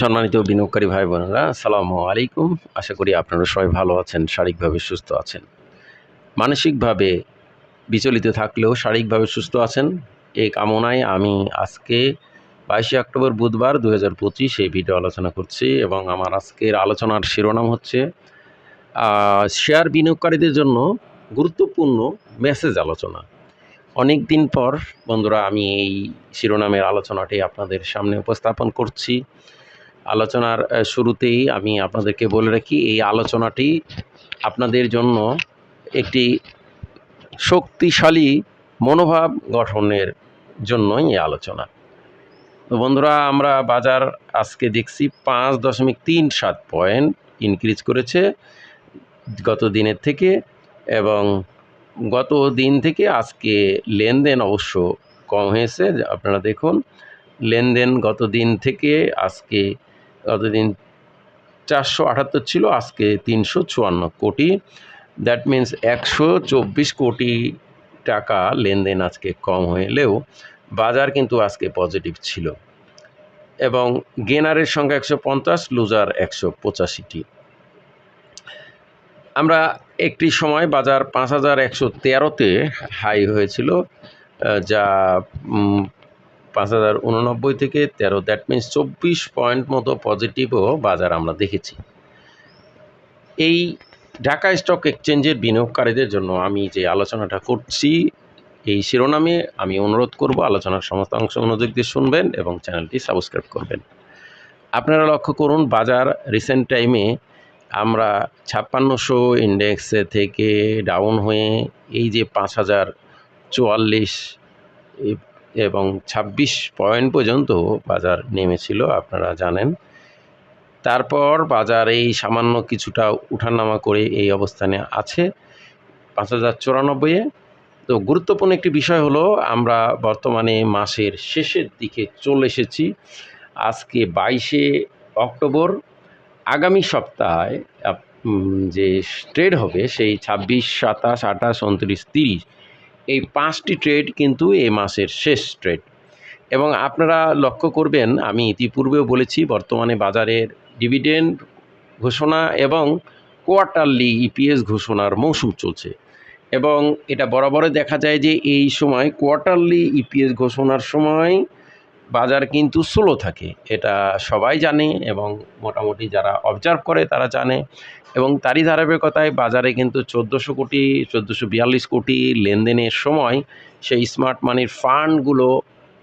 সম্মানিত বিনিয়োগকারী ভাই বোনেরা সালামু আলাইকুম। আশা করি আপনারা সবাই ভালো আছেন, শারীরিকভাবে সুস্থ আছেন। মানসিকভাবে বিচলিত থাকলেও শারীরিকভাবে সুস্থ আছেন। এই কামনায় আমি আজকে বাইশে অক্টোবর বুধবার দু হাজার পঁচিশ এই ভিডিও আলোচনা করছি এবং আমার আজকের আলোচনার শিরোনাম হচ্ছে শেয়ার বিনিয়োগকারীদের জন্য গুরুত্বপূর্ণ মেসেজ আলোচনা। অনেক দিন পর বন্ধুরা আমি এই শিরোনামের আলোচনাটি আপনাদের সামনে উপস্থাপন করছি। আলোচনার শুরুতেই আমি আপনাদেরকে বলে রাখি, এই আলোচনাটি আপনাদের জন্য একটি শক্তিশালী মনোভাব গঠনের জন্যই এই আলোচনা। তো বন্ধুরা, আমরা বাজার আজকে দেখছি পাঁচ দশমিক তিন সাত পয়েন্ট ইনক্রিজ করেছে গত দিনের থেকে এবং গত দিন থেকে আজকে লেনদেন অবশ্য কম হয়েছে। আপনারা দেখুন, লেনদেন গত দিন থেকে আজকে গত দিন চারশো আটাত্তর ছিল, আজকে তিনশো চুয়ান্ন কোটি। দ্যাট মিন্স একশো চব্বিশ কোটি টাকা লেনদেন আজকে কম হলেও বাজার কিন্তু আজকে পজিটিভ ছিল। এবং গেনারের সংখ্যা একশো পঞ্চাশ, লুজার একশো পঁচাশিটি। আমরা একটি সময় বাজার পাঁচ হাজার একশো তেরোতে হাই হয়েছিল যা পাঁচ হাজার উননব্বই থেকে তেরো দ্যাট মিন্স চব্বিশ পয়েন্ট মতো পজিটিভও বাজার আমরা দেখেছি। এই ঢাকা স্টক এক্সচেঞ্জের বিনিয়োগকারীদের জন্য আমি যে আলোচনাটা করছি, এই শিরোনামে আমি অনুরোধ করব আলোচনার সমস্ত অংশ মনোযোগ দিয়ে শুনবেন এবং চ্যানেলটি সাবস্ক্রাইব করবেন। আপনারা লক্ষ্য করুন, বাজার রিসেন্ট টাইমে আমরা ছাপ্পান্নশো ইন্ডেক্সে থেকে ডাউন হয়ে এই যে পাঁচ হাজার চুয়াল্লিশ এবং ছাব্বিশ পয়েন্ট পর্যন্ত বাজার নেমেছিল, আপনারা জানেন। তারপর বাজার এই সামান্য কিছুটা উঠানামা করে এই অবস্থানে আছে পাঁচ হাজার চুরানব্বইয়ে তো গুরুত্বপূর্ণ একটি বিষয় হলো, আমরা বর্তমানে মাসের শেষের দিকে চলে এসেছি। আজকে বাইশে অক্টোবর, আগামী সপ্তাহে যে ট্রেড হবে, সেই ছাব্বিশ, সাতাশ, আঠাশ, উনত্রিশ, তিরিশ এই পাঁচটি ট্রেড কিন্তু এই মাসের শেষ ট্রেড এবং আপনারা লক্ষ্য করবেন, আমি ইতিপূর্বেও বলেছি, বর্তমানে বাজারের ডিভিডেন্ড ঘোষণা এবং কোয়ার্টারলি ইপিএস ঘোষণার মৌসুম চলছে। এবং এটা বরাবরে দেখা যায় যে এই সময় কোয়ার্টারলি ইপিএস ঘোষণার সময় বাজার কিন্তু স্লো থাকে। এটা সবাই জানে এবং মোটামুটি যারা অবজার্ভ করে তারা জানে। এবং তারই ধারাবাহিকতায় বাজারে কিন্তু চোদ্দোশো কোটি, চোদ্দোশো বিয়াল্লিশ কোটি লেনদেনের সময় সেই স্মার্ট মানির ফান্ডগুলো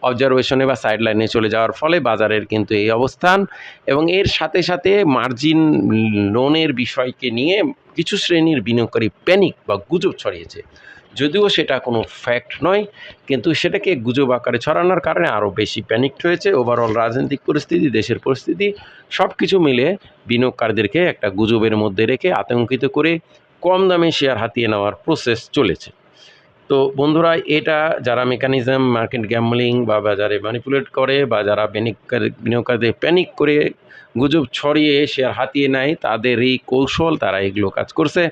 অবজারভেশনে বা সাইডলাইনে চলে যাওয়ার ফলে বাজারের কিন্তু এই অবস্থান এবং এর সাথে সাথে মার্জিন লোনের বিষয়কে নিয়ে কিছু শ্রেণির বিনিয়োগকারী প্যানিক বা গুজব ছড়িয়েছে। যদিও সেটা কোনো ফ্যাক্ট নয়, কিন্তু সেটাকে গুজব আকারে ছড়ানোর কারণে আরও বেশি প্যানিকড হয়েছে। ওভারঅল রাজনৈতিক পরিস্থিতি, দেশের পরিস্থিতি সব কিছু মিলে বিনিয়োগকারীদেরকে একটা গুজবের মধ্যে রেখে আতঙ্কিত করে কম দামে শেয়ার হাতিয়ে নেওয়ার প্রসেস চলেছে। তো বন্ধুরা, এটা যারা মেকানিজম মার্কেট গ্যাম্বলিং বা বাজারে ম্যানিপুলেট করে বা যারা বিনিয়োগকারী, বিনিয়োগকারীদের প্যানিক করে গুজব ছড়িয়ে শেয়ার হাতিয়ে নেয় তাদের এই কৌশল, তারা এগুলো কাজ করছে।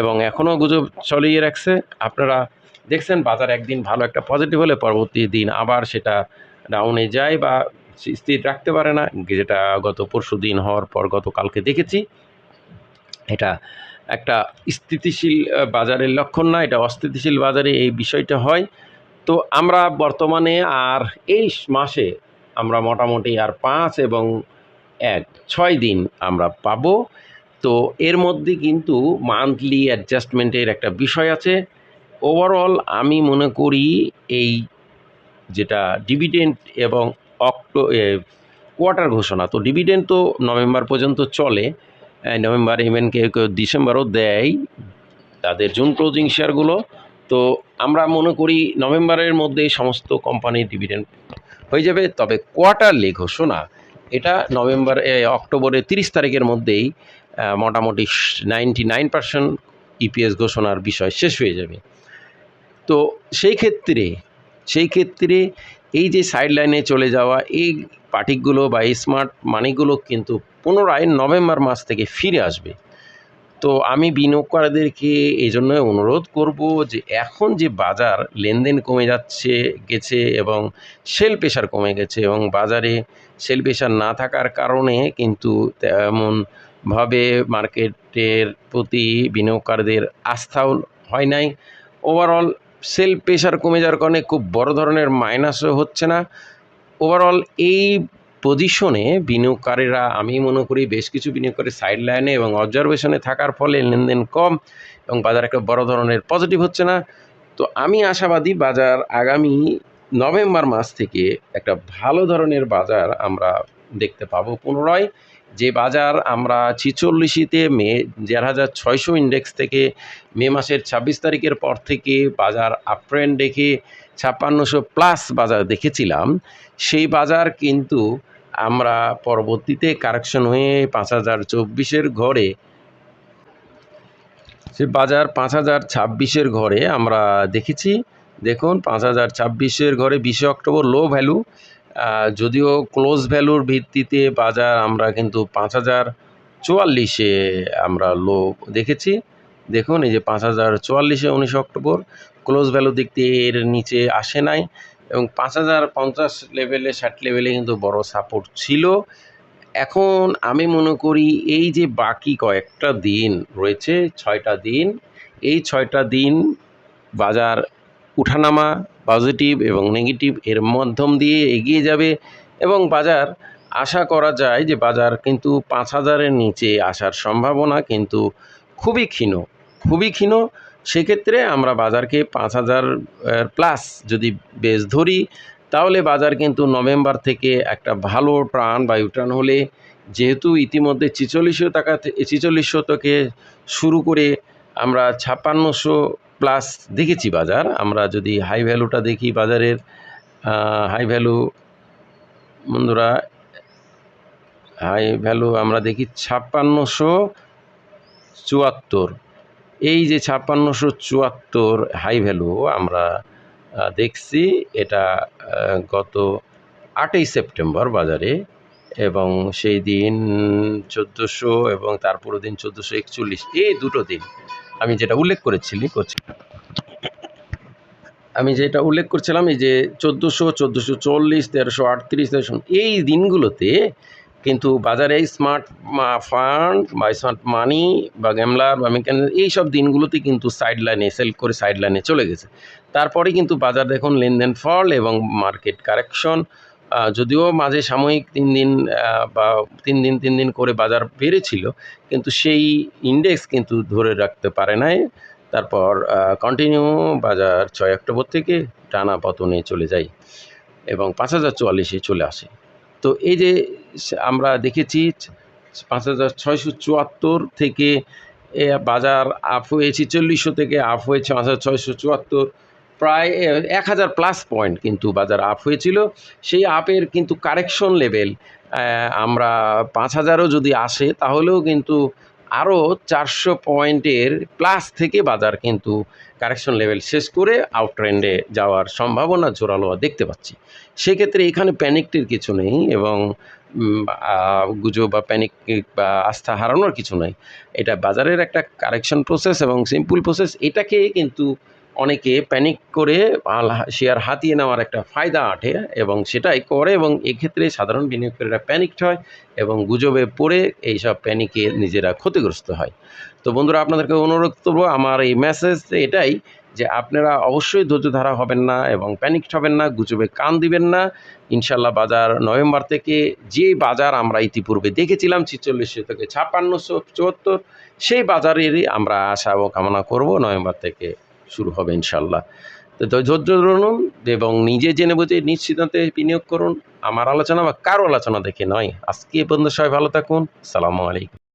এবং এখনও গুজব চলিয়ে রাখছে। আপনারা দেখছেন বাজার একদিন ভালো একটা পজিটিভ হলে পরবর্তী দিন আবার সেটা ডাউনে যায় বা স্থির রাখতে পারে না। যেটা গত পরশু দিন হওয়ার পর গতকালকে দেখেছি। এটা একটা স্থিতিশীল বাজারের লক্ষণ না, এটা অস্থিতিশীল বাজারে এই বিষয়টা হয়। তো আমরা বর্তমানে আর এই মাসে আমরা মোটামুটি আর পাঁচ এবং এক, ছয় দিন আমরা পাবো। তো এর মধ্যে কিন্তু মান্থলি অ্যাডজাস্টমেন্টের একটা বিষয় আছে। ওভারঅল আমি মনে করি এই যেটা ডিভিডেন্ড এবং অক্টো কোয়ার্টার ঘোষণা, তো ডিভিডেন্ড তো নভেম্বর পর্যন্ত চলে। নভেম্বর ইভেন কেউ কেউ ডিসেম্বরও দেয় তাদের জুন ক্লোজিং শেয়ারগুলো তো আমরা মনে করি নভেম্বরের মধ্যে সমস্ত কোম্পানির ডিভিডেন্ড হয়ে যাবে। তবে কোয়ার্টারলি ঘোষণা, এটা নভেম্বর অক্টোবরের তিরিশ তারিখের মধ্যেই মোটামুটি নাইনটি নাইন পার্সেন্ট ইপিএস ঘোষণার বিষয় শেষ হয়ে যাবে। তো সেই ক্ষেত্রে সেই ক্ষেত্রে এই যে সাইডলাইনে চলে যাওয়া, এই পার্টিগুলো বা স্মার্ট মানিগুলো কিন্তু পুনরায় নভেম্বর মাস থেকে ফিরে আসবে। তো আমি বিনিয়োগকারীদেরকে এই জন্য অনুরোধ করব যে এখন যে বাজার লেনদেন কমে যাচ্ছে, গেছে এবং সেল প্রেশার কমে গেছে এবং বাজারে সেল প্রেশার না থাকার কারণে কিন্তু তেমনভাবে মার্কেটের প্রতি বিনিয়োগকারীদের আস্থাও হয় নাই। ওভারঅল সেল প্রেশার কমে যাওয়ার কারণে খুব বড় ধরনের মাইনাসও হচ্ছে না। ওভারঅল এই পজিশনে বিনিয়োগকারীরা, আমি মনে করি, বেশ কিছু বিনিয়োগকারী সাইড লাইনে এবং অবজারভেশনে থাকার ফলে লেনদেন কম এবং বাজার একটা বড় ধরনের পজিটিভ হচ্ছে না। তো আমি আশাবাদী, বাজার আগামী নভেম্বর মাস থেকে একটা ভালো ধরনের বাজার আমরা দেখতে পাবো পুনরায়। যে বাজার আমরা ছিচল্লিশিতে মে, দেড় হাজার ছয়শো ইন্ডেক্স থেকে মে মাসের ছাব্বিশ তারিখের পর থেকে বাজার আপট্রেন্ড দেখে ছাপ্পান্নশো প্লাস বাজার দেখেছিলাম। সেই বাজার কিন্তু আমরা পরবর্তীতে কারেকশন হয়ে পাঁচ হাজার চব্বিশের ঘরে সে বাজার পাঁচ হাজার ছাব্বিশের ঘরে আমরা দেখেছি। দেখুন, পাঁচ হাজার ছাব্বিশের ঘরে বিশে অক্টোবর লো ভ্যালু যদিও ক্লোজ ভ্যালুর ভিত্তিতে বাজার আমরা কিন্তু পাঁচ হাজার চুয়াল্লিশে আমরা লো দেখেছি। দেখুন, এই যে পাঁচ হাজার চুয়াল্লিশে উনিশে অক্টোবর, ক্লোজ ভ্যালু দিক দিয়ে এর নিচে আসে নাই এবং পাঁচ হাজার পঞ্চাশ লেভেলে, ষাট লেভেলে কিন্তু বড় সাপোর্ট ছিল। এখন আমি মনে করি এই যে বাকি কয়েকটা দিন রয়েছে, ছয়টা দিন, এই ছয়টা দিন বাজার উঠানামা পজিটিভ এবং নেগেটিভ এর মাধ্যম দিয়ে এগিয়ে যাবে এবং বাজার, আশা করা যায় যে বাজার কিন্তু পাঁচ হাজারের নিচে আসার সম্ভাবনা কিন্তু খুবই ক্ষীণ খুবই ক্ষীণ। সেক্ষেত্রে আমরা বাজারকে পাঁচ হাজার প্লাস যদি বেশ ধরি, তাহলে বাজার কিন্তু নভেম্বর থেকে একটা ভালো টার্ন বা ইউটার্ন হলে যেহেতু ইতিমধ্যে ছিচল্লিশশো টাকা ছিচল্লিশশো থেকে শুরু করে আমরা ছাপ্পান্নশো প্লাস দেখেছি বাজার। আমরা যদি হাই ভ্যালুটা দেখি বাজারের হাই ভ্যালু বন্ধুরা হাই ভ্যালু আমরা দেখি ছাপ্পান্নশো চুয়াত্তর। এই যে ছাপ্পান্নশো চুয়াত্তর হাই ভ্যালু আমরা দেখছি এটা গত আটই সেপ্টেম্বর বাজারে এবং সেই দিন চোদ্দোশো এবং তারপরের দিন চোদ্দোশো একচল্লিশ। এই দুটো দিন আমি যেটা উল্লেখ করেছিলি, করছি। আমি যেটা উল্লেখ করছিলাম, এই যে চোদ্দোশো চোদ্দোশো চল্লিশ, তেরোশো আটত্রিশ, তেরোশো এই দিনগুলোতে কিন্তু বাজারে স্মার্ট ফান্ড বা স্মার্ট মানি বা গ্যামলার বা মেকানিজম এই সব দিনগুলোতে কিন্তু সাইড লাইনে সেল করে সাইড লাইনে চলে গেছে। তারপরে কিন্তু বাজার দেখুন, লেনদেন ফল এবং মার্কেট কারেকশন যদিও মাঝে সাময়িক তিন দিন বা তিন দিন তিন দিন করে বাজার বেড়েছিল, কিন্তু সেই ইন্ডেক্স কিন্তু ধরে রাখতে পারে নাই। তারপর কন্টিনিউ বাজার ছয় অক্টোবর থেকে টানা পতনে চলে যায় এবং পাঁচ হাজার চুয়াল্লিশে চলে আসে। তো এই যে আমরা দেখেছি, পাঁচ হাজার ছয়শো চুয়াত্তর থেকে বাজার আপ হয়েছে, চল্লিশশো থেকে আপ হয়েছে, পাঁচ হাজার ছয়শো চুয়াত্তর। প্রায় এক হাজার প্লাস পয়েন্ট কিন্তু বাজার আপ হয়েছিল। সেই আপের কিন্তু কারেকশন লেভেল আমরা পাঁচ হাজারও যদি আসে, তাহলেও কিন্তু আরও চারশো পয়েন্টের প্লাস থেকে বাজার কিন্তু কারেকশন লেভেল শেষ করে আউট ট্রেন্ডে যাওয়ার সম্ভাবনা জোরালো দেখতে পাচ্ছি। সেক্ষেত্রে এখানে প্যানিকটির কিছু নেই এবং গুজব বা প্যানিক বা আস্থা হারানোর কিছু নেই। এটা বাজারের একটা কারেকশন প্রসেস এবং সিম্পল প্রসেস এটাকে কিন্তু অনেকে প্যানিক করে শেয়ার হাতিয়ে নেওয়ার একটা ফায়দা আটে এবং সেটাই করে এবং এক্ষেত্রে সাধারণ বিনিয়োগকারীরা প্যানিকড হয় এবং গুজবে পড়ে এইসব প্যানিকে নিজেরা ক্ষতিগ্রস্ত হয়। তো বন্ধুরা, আপনাদেরকে অনুরোধ করব আমার এই মেসেজ এটাই যে আপনারা অবশ্যই ধৈর্য ধারা হবেন না এবং প্যানিকড হবেন না, গুজবে কান দিবেন না। ইনশাল্লাহ বাজার নভেম্বর থেকে যে বাজার আমরা ইতিপূর্বে দেখেছিলাম ছিচল্লিশশো থেকে ছাপ্পান্নশো চুয়াত্তর, সেই বাজারেরই আমরা আশা ও কামনা করব নভেম্বর থেকে। শুরু হবে ইনশাল্লাহ তো ধৈর্য ধরুন এবং নিজে জেনে বুঝে নিশ্চিন্তে বিনিয়োগ করুন। আমার আলোচনা বা কারও আলোচনা দেখে নয়। আজকে বন্ধু সবাই ভালো থাকুন। সালামু আলাইকুম।